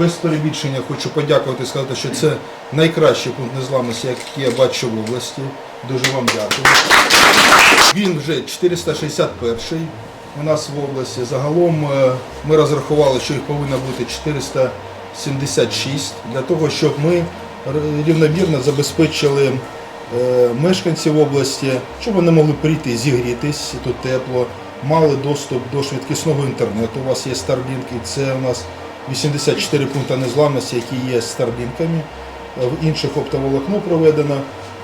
без перебільшення хочу подякувати, сказати, що це найкращий пункт незламності, який я бачу в області. Дуже вам дякую. Він вже 461-й у нас в області. Загалом е, ми розрахували, що їх повинно бути 476 для того, щоб ми рівномірно забезпечили е, мешканців області, щоб вони могли прийти зігрітись, тут тепло, мали доступ до швидкісного інтернету. У вас є Starlink, і це у нас 84 пункти незламності, які є старлінками. Е, В інших оптоволокно проведено.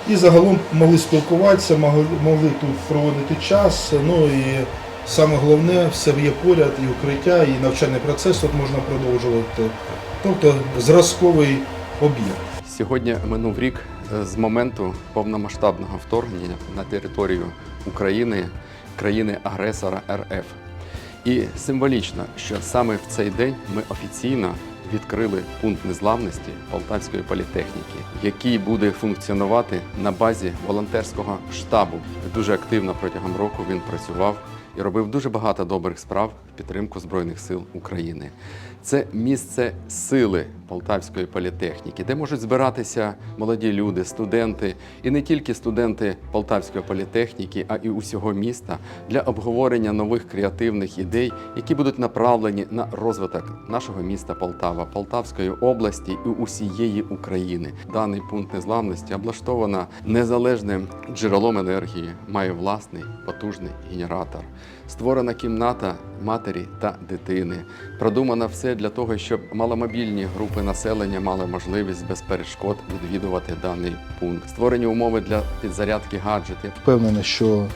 І загалом могли спілкуватися, могли, могли тут проводити час. Ну і саме головне, все є поряд, і укриття, і навчальний процес тут можна продовжувати. Тобто зразковий об'єкт. Сьогодні минув рік е, з моменту повномасштабного вторгнення на територію України, країни-агресора РФ. І символічно, що саме в цей день ми офіційно відкрили пункт незламності Полтавської політехніки, який буде функціонувати на базі волонтерського штабу. Дуже активно протягом року він працював і робив дуже багато добрих справ в підтримку Збройних сил України. Це місце сили Полтавської політехніки, де можуть збиратися молоді люди, студенти, і не тільки студенти Полтавської політехніки, а і усього міста для обговорення нових креативних ідей, які будуть направлені на розвиток нашого міста Полтава, Полтавської області і усієї України. Даний пункт незламності облаштовано незалежним джерелом енергії, має власний потужний генератор. Створена кімната матері та дитини. Продумано все для того, щоб маломобільні групи населення мали можливість без перешкод відвідувати даний пункт. Створені умови для підзарядки гаджетів. Впевнений, що е,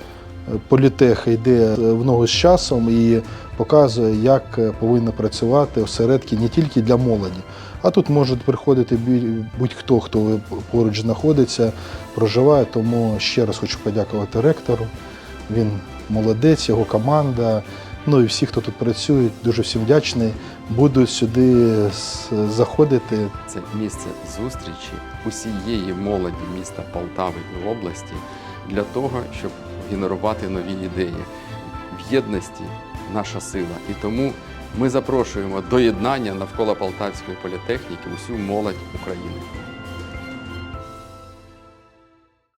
політех йде в ногу з часом і показує, як е, повинні працювати осередки не тільки для молоді, а тут може приходити будь-хто, хто поруч знаходиться, проживає. Тому ще раз хочу подякувати ректору. Він молодець, його команда. Ну і всі, хто тут працює, дуже всім вдячний. Буду сюди заходити. Це місце зустрічі усієї молоді міста Полтави і області для того, щоб генерувати нові ідеї. В єдності наша сила. І тому ми запрошуємо до єднання навколо Полтавської політехніки усю молодь України.